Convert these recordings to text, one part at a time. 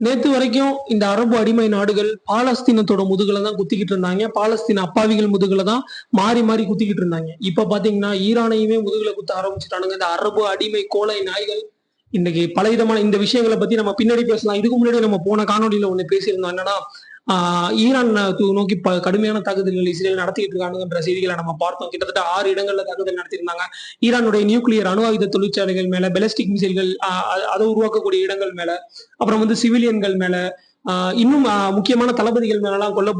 நேத்து வரைக்கும் இந்த அரபு அடிமை நாடுகள் பாலஸ்தீனத்தோட முதுகுல தான் குத்திக்கிட்டு இருந்தாங்க. பாலஸ்தீன அப்பாவிகள் முதுகுல தான் மாறி மாறி குத்திக்கிட்டு இருந்தாங்க. இப்ப பாத்தீங்கன்னா ஈரானையுமே முதுகுல குத்த ஆரம்பிச்சுட்டானுங்க. இந்த அரபு அடிமை கோலை நாய்கள் இன்னைக்கு பல விதமான இந்த விஷயங்களை பத்தி நம்ம பின்னாடி பேசலாம். இதுக்கு முன்னாடி நம்ம போன காணொலியில ஒண்ணு பேசியிருந்தோம். என்னன்னா ஆஹ் ஈரான் நோக்கி ப- கடுமையான தாக்குதல்கள் இஸ்ரேல் நடத்திட்டு இருக்காங்கன்ற செய்திகளை நம்ம பார்த்தோம். கிட்டத்தட்ட ஆறு இடங்கள்ல தாக்குதல் நடத்தியிருந்தாங்க. ஈரானுடைய நியூக்ளியர் அணு ஆயுத தொழிற்சாலைகள் மேல பெலஸ்டிக் மிசைல்கள் அதை உருவாக்கக்கூடிய இடங்கள் மேல அப்புறம் வந்து சிவிலியன்கள் மேல ஆஹ் இன்னும் ஆஹ் முக்கியமான தளபதிகள் மேலலாம் கொல்ல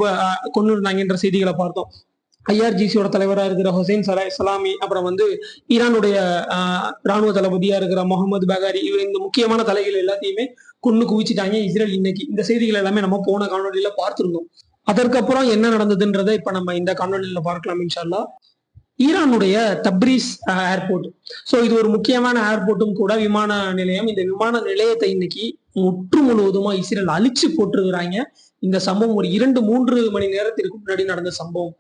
கொண்டு இருந்தாங்கன்ற செய்திகளை பார்த்தோம். ஐஆர்ஜிசியோட தலைவரா இருக்கிற ஹுசைன் சலா சலாமி அப்புறம் வந்து ஈரானுடைய ஆஹ் ராணுவ தளபதியா இருக்கிற முகமது பகாரி இவர் இந்த முக்கியமான தலைகள் எல்லாத்தையுமே கொண்டு குவிச்சிட்டாங்க. இஸ்ரேல் இன்னைக்கு இந்த செய்திகள் எல்லாமே நம்ம போன காணொலியில பார்த்திருந்தோம். அதற்கப்புறம் என்ன நடந்ததுன்றதை இப்ப நம்ம இந்த காணொலியில பார்க்கலாம் இன்ஷால்லா ஈரானுடைய தப்ரீஸ் ஏர்போர்ட் ஸோ இது ஒரு முக்கியமான ஏர்போர்ட்டும் கூட விமான நிலையம். இந்த விமான நிலையத்தை இன்னைக்கு முற்று முழுவதுமா இஸ்ரேல் அழிச்சு போட்டுருக்கிறாங்க. இந்த சம்பவம் ஒரு இரண்டு மூன்று மணி நேரத்திற்கு முன்னாடி நடந்த சம்பவம்.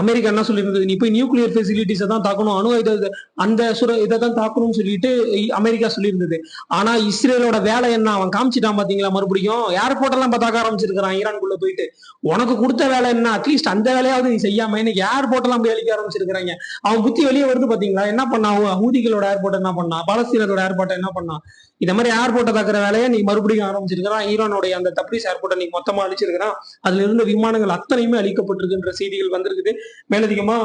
அமெரிக்கா என்ன சொல்லியிருந்தது? நீ போய் நியூக்ளியர் ஃபெசிலிட்டிஸை தான் தாக்கணும். அணு இதை அந்த சுர இதை தான் தாக்கணும்னு சொல்லிட்டு அமெரிக்கா சொல்லியிருந்தது. ஆனா இஸ்ரேலோட வேலை என்ன? அவன் காமிச்சிட்டான் பாத்தீங்களா மறுபடியும்? ஏர்போர்ட் எல்லாம் இப்ப தாக்க ஆரம்பிச்சிருக்கான் ஈரான்குள்ள போயிட்டு. உனக்கு கொடுத்த வேலை என்ன? அட்லீஸ்ட் அந்த வேலையாவது நீ செய்யாம எனக்கு ஏர்போர்ட் எல்லாம் போய் அழிக்க ஆரம்பிச்சிருக்காங்க அவன் புத்தி வெளியே வருது பாத்தீங்களா? என்ன பண்ணான் ஊதிகளோட ஹூதிகளோட ஏர்போர்ட் என்ன பண்ணான் பாலஸ்தீனத்தோட ஏர்போர்ட் என்ன பண்ணான் இந்த மாதிரி ஏர்போர்ட்டை தாக்குற வேலையை நீ மறுபடியும் ஆரம்பிச்சிருக்கிறான். ஈரானுடைய அந்த தப்ரீஸ் ஏர்போர்ட்டை நீ மொத்தமா அழிச்சிருக்கிறான். அதுல இருந்த விமானங்கள் அத்தனையுமே அழிக்கப்பட்டிருக்குன்ற செய்திகள் வந்திருக்குது. மேலதிகமா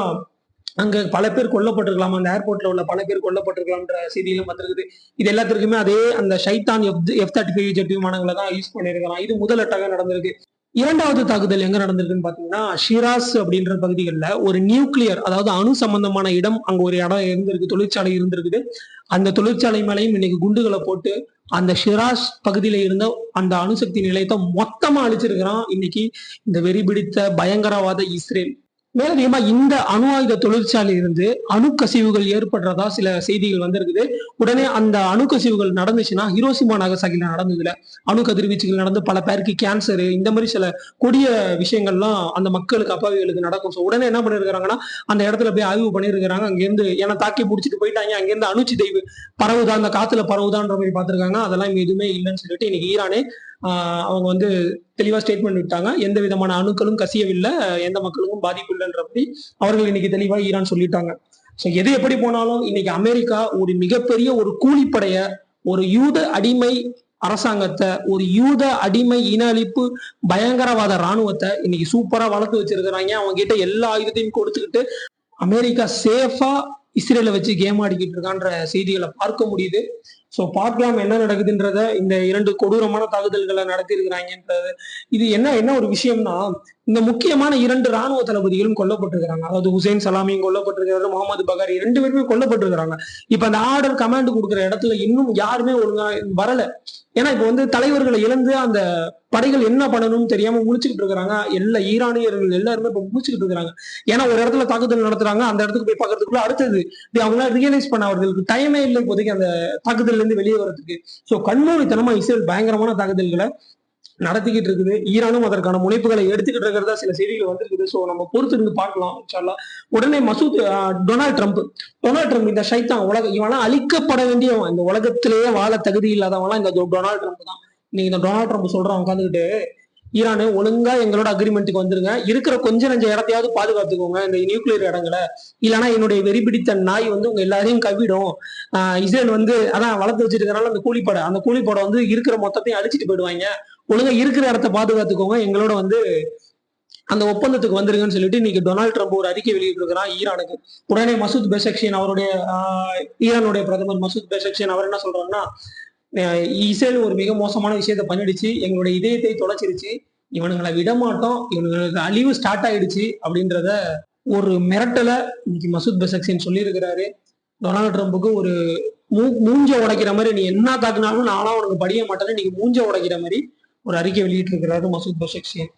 அங்க பல பேர் கொல்லப்பட்டிருக்கலாம். அந்த ஏர்போர்ட்ல உள்ள பல பேர் கொல்லப்பட்டிருக்கலாம்ன்ற செய்திகளும் வந்திருக்குது. இது எல்லாத்திற்குமே அதே அந்த ஷைத்தான் F F thirty five jet விமானங்களை தான் யூஸ் பண்ணியிருக்கலாம் இது முதல் அட்டாக நடந்திருக்கு. இரண்டாவது தாக்குதல் எங்க நடந்திருக்குன்னு பாத்தீங்கன்னா ஷிராஸ் அப்படின்ற பகுதிகளில் ஒரு நியூக்ளியர் அதாவது அணு சம்பந்தமான இடம் அங்க ஒரு இடம் இருந்திருக்கு தொழிற்சாலை இருந்திருக்குது. அந்த தொழிற்சாலை மேலையும் இன்னைக்கு குண்டுகளை போட்டு அந்த ஷிராஸ் பகுதியில இருந்த அந்த அணுசக்தி நிலையத்தை மொத்தமா அழிச்சிருக்கிறான் இன்னைக்கு இந்த வெறி பிடித்த பயங்கரவாத இஸ்ரேல். மேலதிகமா இந்த அணு ஆயுத தொழிற்சாலையிலிருந்து அணுக்கசிவுகள் ஏற்படுறதா சில செய்திகள் வந்திருக்குது. உடனே அந்த அணுக்கசிவுகள் நடந்துச்சுன்னா ஹிரோசிமா நாகசாகில நடந்ததுல அணு கதிர்வீச்சுகள் நடந்து பல பேருக்கு கேன்சர் இந்த மாதிரி சில கொடிய விஷயங்கள்லாம் அந்த மக்களுக்கு அப்பாவிகளுக்கு நடக்கும். ஸோ உடனே என்ன பண்ணிருக்காங்கன்னா அந்த இடத்துல போய் ஆய்வு பண்ணியிருக்கிறாங்க அங்கேருந்து ஏன்னா தாக்கி பிடிச்சிட்டு போயிட்டாங்க. அங்கேருந்து அணுச்சிதைவு பரவுதா அந்த காத்துல பரவுதான்ற மாதிரி பார்த்துருக்காங்க. அதெல்லாம் எதுவுமே இல்லைன்னு சொல்லிட்டு இன்னைக்கு ஈரானே அவங்க வந்து தெளிவா ஸ்டேட்மெண்ட் விட்டாங்க. எந்த விதமான அணுக்களும் கசியவில்லை எந்த மக்களுக்கும் பாதிப்பு இல்லைன்றபடி அவர்கள் இன்னைக்கு தெளிவாக ஈரான் சொல்லிட்டாங்க. ஸோ எது எப்படி போனாலும் இன்னைக்கு அமெரிக்கா ஒரு மிகப்பெரிய ஒரு கூலிப்படைய ஒரு யூத அடிமை அரசாங்கத்தை ஒரு யூத அடிமை இன அழிப்பு பயங்கரவாத ராணுவத்தை இன்னைக்கு சூப்பரா வளர்த்து வச்சிருக்கிறாங்க. அவங்க கிட்ட எல்லா ஆயுதத்தையும் கொடுத்துக்கிட்டு அமெரிக்கா சேஃபா இஸ்ரேலை வச்சு கேம் ஆடிக்கிட்டு இருக்கான்ற செய்திகளை பார்க்க முடியுது. ஸோ பார்க்கலாம் என்ன நடக்குதுன்றத இந்த இரண்டு கொடூரமான தாக்குதல்களை நடத்தியிருக்கிறாங்கன்றது. இது என்ன என்ன ஒரு விஷயம்னா இந்த முக்கியமான இரண்டு ராணுவ தளபதிகளும் கொல்லப்பட்டிருக்கிறாங்க. அதாவது ஹுசைன் சலாமியும் கொல்லப்பட்டிருக்கிறாரு முகமது பகாரி ரெண்டு பேருமே கொல்லப்பட்டிருக்கிறாங்க. இப்ப அந்த ஆர்டர் கமாண்ட் கொடுக்குற இடத்துல இன்னும் யாருமே ஒழுங்கா வரல. ஏன்னா இப்ப வந்து தலைவர்களை இழந்து அந்த படைகள் என்ன பண்ணணும்னு தெரியாம முடிச்சுக்கிட்டு இருக்கிறாங்க. எல்லா ஈரானியர்கள் எல்லாருமே இப்ப முடிச்சுக்கிட்டு இருக்கிறாங்க. ஏன்னா ஒரு இடத்துல தாக்குதல் நடத்துறாங்க. அந்த இடத்துக்கு போய் பார்க்கறதுக்குள்ள அடுத்தது இது ரியலைஸ் பண்ண அவர்களுக்கு டைமே இல்லை இப்போதைக்கு அந்த தாக்குதல்ல இருந்து வெளியே வர்றதுக்கு. சோ கண்மூடித்தனமா இஸ்ரேல் பயங்கரமான தாக்குதல்களை நடத்திக்கிட்டு இருக்குது. ஈரானும் அதற்கான முனைப்புகளை எடுத்துக்கிட்டு இருக்கிறதா சில செய்திகள் வந்திருக்குது. ஸோ நம்ம பொறுத்து இருந்து பார்க்கலாம் உடனே Masood Donald Trump. Donald Trump இந்த ஷைத்தான் உலக இவனா அழிக்கப்பட வேண்டியவன். இந்த உலகத்திலேயே வாழ தகுதி இல்லாதவனா இந்த டொனால்ட் ட்ரம்ப் தான். இன்னைக்கு இந்த டொனால்ட் ட்ரம்ப் சொல்றான் உட்காந்துக்கிட்டு ஈரானு ஒழுங்கா எங்களோட அக்ரிமெண்ட்டுக்கு வந்துருங்க. இருக்கிற கொஞ்ச நஞ்ச இடத்தையாவது பாதுகாத்துக்கோங்க இந்த நியூக்ளியர் இடங்களை. இல்லைன்னா என்னுடைய வெறி பிடித்த நாய் வந்து உங்க எல்லாரையும் கவிடும் ஆஹ் இஸ்ரேல் வந்து அதான் வளர்த்து வச்சிருக்கனால அந்த கூலிப்படை அந்த கூலிப்படை வந்து இருக்கிற மொத்தத்தையும் அழிச்சிட்டு போயிடுவாங்க. ஒழுங்கா இருக்கிற இடத்த பாதுகாத்துக்கோங்க. எங்களோட வந்து அந்த ஒப்பந்தத்துக்கு வந்துருங்கன்னு சொல்லிட்டு இன்னைக்கு டொனால்ட் ட்ரம்ப் ஒரு அறிக்கை வெளியிட்டிருக்கிறான் ஈரானுக்கு. உடனே மசூத் பெசக்ஷியன் அவருடைய ஈரானுடைய பிரதமர் மசூத் பெசக்ஷியன் அவர் என்ன சொல்றாருன்னா இஸ்ரேல் ஒரு மிக மோசமான விஷயத்த பண்ணிடுச்சு. எங்களுடைய இதயத்தை தொலைச்சிருச்சு. இவனுங்களை விட மாட்டோம். இவனுங்களுக்கு அழிவு ஸ்டார்ட் ஆயிடுச்சு அப்படின்றத ஒரு மிரட்டலை இன்னைக்கு மசூத் பெசக்ஷன் சொல்லியிருக்கிறாரு. டொனால்ட் ட்ரம்புக்கு ஒரு மூ மூஞ்ச உடைக்கிற மாதிரி நீ என்ன தாக்குனாலும் நானும் உனக்கு படிய மாட்டேன்னு நீங்க மூஞ்ச உடைக்கிற மாதிரி ஒரு அறிக்கை வெளியிட்டிருக்கிறாரு மசூத் பெசக்ஷியன்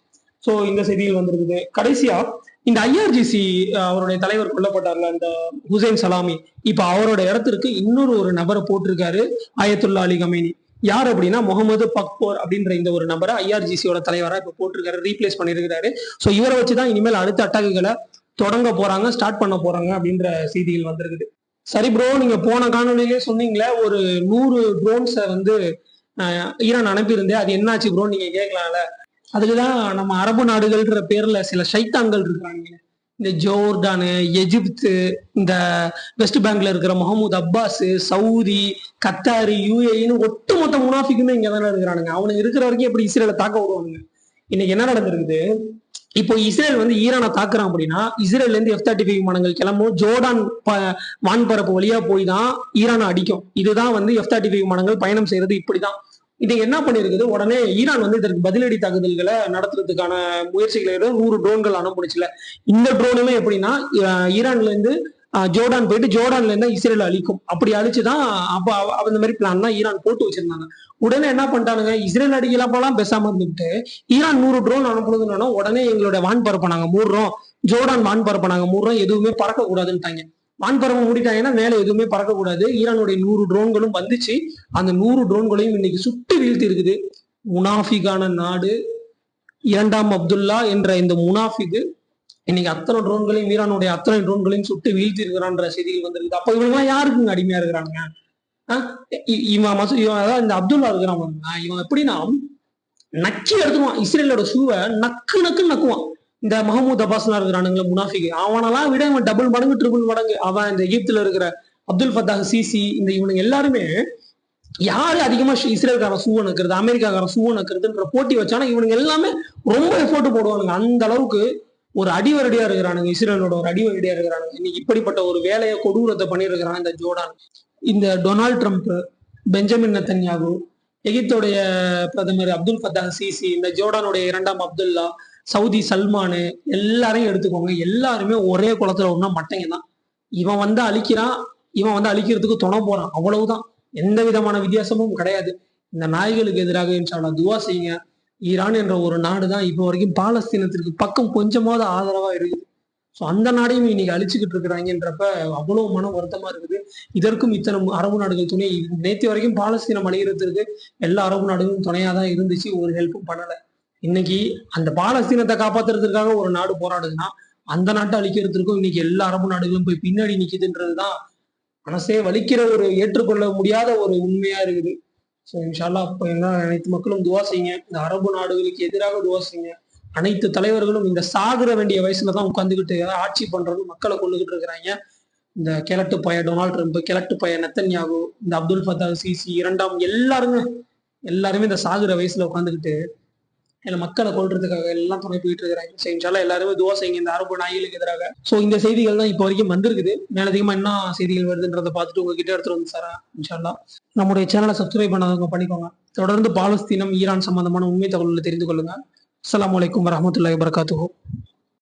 ஸோ இந்த செய்தியில் வந்திருக்குது. கடைசியா இந்த ஐஆர்ஜிசி அவருடைய தலைவர் கொல்லப்பட்டார்ல இந்த ஹுசைன் சலாமி. இப்ப அவரோட இடத்திற்கு இன்னொரு ஒரு நபரை போட்டிருக்காரு ஆயத்துல்லா அலி கமேனி. யார் அப்படின்னா முகமது பக்போர் அப்படின்ற இந்த ஒரு நபரை ஐஆர்ஜிசியோட தலைவராக இப்போ போட்டிருக்காரு ரீப்ளேஸ் பண்ணியிருக்கிறாரு. ஸோ இவரை வச்சு தான் இனிமேல் அடுத்த அட்டாக்குகளை தொடங்க போறாங்க ஸ்டார்ட் பண்ண போறாங்க அப்படின்ற செய்திகள் வந்திருக்குது. சரி ப்ரோ நீங்க போன காணொலியிலே சொன்னீங்களே ஒரு நூறு ட்ரோன்ஸை வந்து ஈரான் அனுப்பியிருந்தேன். அது என்னாச்சு ப்ரோ நீங்க கேட்கலாம்ல அதுக்குதான் நம்ம அரபு நாடுகள்ன்ற பேர்ல சில சைத்தான்கள் இருக்கிறாங்க இந்த ஜோர்டானு எஜிப்து இந்த வெஸ்ட் பேங்க்ல இருக்கிற முகமது அப்பாஸ் சவுதி கத்தாரி யூஏன்னு ஒட்டுமொத்த முனாஃபிக்குமே இங்க தானே இருக்கிறானுங்க. அவனுங்க இருக்கிற வரைக்கும் எப்படி இஸ்ரேல தாக்க விடுவானுங்க? இன்னைக்கு என்ன நடந்திருக்குது? இப்போ இஸ்ரேல் வந்து ஈரானை தாக்குறான் அப்படின்னா இஸ்ரேல்ல இருந்து எஃப் தேர்ட்டி ஃபைவ் விமானங்கள் கிளம்பும். ஜோர்டான் ப- வான்பரப்பு வழியா போய் தான் ஈரானை அடிக்கும். இதுதான் வந்து எஃப் தேர்ட்டி ஃபைவ் விமானங்கள் பயணம் செய்யறது இப்படிதான். இது என்ன பண்ணிருக்குது? உடனே ஈரான் வந்து இதற்கு பதிலடி தாக்குதல்களை நடத்துறதுக்கான முயற்சிகளை நூறு ட்ரோன்கள் அனுப்பிடுச்சுல இந்த ட்ரோனுமே எப்படின்னா ஈரான்ல இருந்து ஜோர்டான் போயிட்டு ஜோர்டான்ல இருந்தா இஸ்ரேல் அழிக்கும். அப்படி அழிச்சுதான் அப்ப அந்த மாதிரி பிளான் தான் ஈரான் போட்டு வச்சிருந்தாங்க. உடனே என்ன பண்ணிட்டானுங்க? இஸ்ரேல் அடிக்கலாம் பேசாம இருந்துட்டு ஈரான் நூறு ட்ரோன் அனுப்புனதுன்னா உடனே எங்களோட வான்பரப்பை நாங்க மூடுறோம். ஜோர்டான் வான்பரப்பை நாங்க மூடுறோம். எதுவுமே பறக்க கூடாதுன்ட்டாங்க வான்பரப்பை மூடிட்டாங்கன்னா மேலே எதுவுமே பறக்க கூடாது ஈரானுடைய நூறு ட்ரோன்களும் வந்துச்சு. அந்த நூறு ட்ரோன்களையும் இன்னைக்கு சுட்டு வீழ்த்தி இருக்குது. முனாஃபிகான நாடு இரண்டாம் அப்துல்லா என்ற இந்த முனாஃபிக்கு இன்னைக்கு அத்தனை ட்ரோன்களையும் ஈரானுடைய அத்தனை ட்ரோன்களையும் சுட்டு வீழ்த்தி இருக்கிறான்ற செய்திகள் வந்திருக்கு அப்ப இவங்கெல்லாம் யாருக்குங்க அடிமையா இருக்கிறாங்க ஆஹ் இவன் மசூ இவன் அதாவது இந்த அப்துல்லா இருக்கிறான் இவன் எப்படின்னா நக்கி எடுத்துருவான். இஸ்ரேலோட ஷூவை நக்கு நக்கு நக்குவான். இந்த மஹமூத் அப்பாஸ்லாம் இருக்கிறானுங்களே முனாஃபிக் அவனெல்லாம் விட இவன் டபுள் மடங்கு ட்ரிபிள் மடங்கு. அவன் இந்த ஈப்துல இருக்கிற அப்துல் ஃபத்தாஹ் சிசி இந்த இவனுங்க எல்லாருமே யாரு அதிகமா ஷ்- இஸ்ரேல்காரன் சூவ நக்கிறது அமெரிக்காக்காரன் சூவ நக்கிறதுன்ற போட்டி வச்சானா இவனுங்க எல்லாமே ரொம்ப எஃபோர்ட் போடுவானுங்க. அந்த அளவுக்கு ஒரு அடிவரடியா இருக்கிறானுங்க இஸ்ரேலோட ஒரு அடிவரடியா இருக்கிறானுங்க. இன்னைக்கு இப்படிப்பட்ட ஒரு வேலையை கொடூரத்தை பண்ணியிருக்கிறான் இந்த ஜோர்டான். இந்த டொனால்ட் ட்ரம்ப் பெஞ்சமின் நத்தன்யாகு எகிப்தோடைய பிரதமர் அப்துல் ஃபத்தாஹ் சிசி இந்த ஜோர்டானுடைய இரண்டாம் அப்துல்லா சவுதி சல்மானு எல்லாரையும் எடுத்துக்கோங்க. எல்லாருமே ஒரே குளத்துல ஒன்றா மட்டைங்க தான். இவன் வந்து அழிக்கிறான் இவன் வந்து அழிக்கிறதுக்கு துணை போறான். அவ்வளவுதான். எந்த விதமான வித்தியாசமும் கிடையாது. இந்த நாய்களுக்கு எதிராக இன்ஷால்லா துவா செய்யுங்க. ஈரான் என்ற ஒரு நாடு தான் இப்போ வரைக்கும் பாலஸ்தீனத்திற்கு பக்கம் கொஞ்சமாவது ஆதரவா இருக்குது. ஸோ அந்த நாடையும் இன்னைக்கு அழிச்சுக்கிட்டு இருக்கிறாங்கன்றப்ப அவ்வளவு மன வருத்தமா இருக்குது. இதற்கும் இத்தனை அரபு நாடுகள் துணை. நேற்று வரைக்கும் பாலஸ்தீனம் அழிகிறதுக்கு எல்லா அரபு நாடுகளும் துணையா தான் இருந்துச்சு. ஒரு ஹெல்ப்பும் பண்ணல. இன்னைக்கு அந்த பாலஸ்தீனத்தை காப்பாத்துறதுக்காக ஒரு நாடு போராடுதுன்னா அந்த நாட்டை அழிக்கிறதுக்கும் இன்னைக்கு எல்லா அரபு நாடுகளும் போய் பின்னாடி நிக்குதுன்றதுதான் மனசே வலிக்கிற ஒரு ஏற்றுக்கொள்ள முடியாத ஒரு உண்மையா இருக்குது. ஸோ இன்ஷால்லா அப்போ என்ன அனைத்து மக்களும் துவா செய்யுங்க. இந்த அரபு நாடுகளுக்கு எதிராக துவா செய்யுங்க. அனைத்து தலைவர்களும் இந்த சாகுற வேண்டிய வயசுல தான் உட்காந்துக்கிட்டு ஆட்சி பண்றது மக்களை கொண்டுகிட்டு இருக்கிறாங்க. இந்த கிழட்டு பைய டொனால்ட் ட்ரம்ப் கிழட்டு பைய நெத்தன்யாகு இந்த அப்துல் ஃபத்தா சிசி இரண்டாம் எல்லாருமே எல்லாருமே இந்த சாகுற வயசுல உட்காந்துக்கிட்டு இல்ல மக்களை கொள்றதுக்காக எல்லாம் துணை போயிட்டு இருக்கிறாங்க. சரி இன்ஷால்லா எல்லாருமே துவா செய்யுங்க. இந்த அரபு நாய்களுக்கு எதிராக. ஸோ இந்த செய்திகள் தான் இப்போ வரைக்கும் வந்திருக்குது. மேலதிகமா என்ன செய்திகள் வருதுன்றதை பார்த்துட்டு உங்ககிட்ட எடுத்துட்டு வந்து சாரா இன்ஷால்லா நம்முடைய சேனலை சப்ஸ்கிரைப் பண்ணாதவங்க பண்ணிக்கோங்க. தொடர்ந்து பாலஸ்தீனம் ஈரான் சம்பந்தமான உண்மை தகவல்களை தெரிந்து கொள்ளுங்க. அஸ்லாம் வலைக்கம் வரமத்துல வபரகாத்துஹு.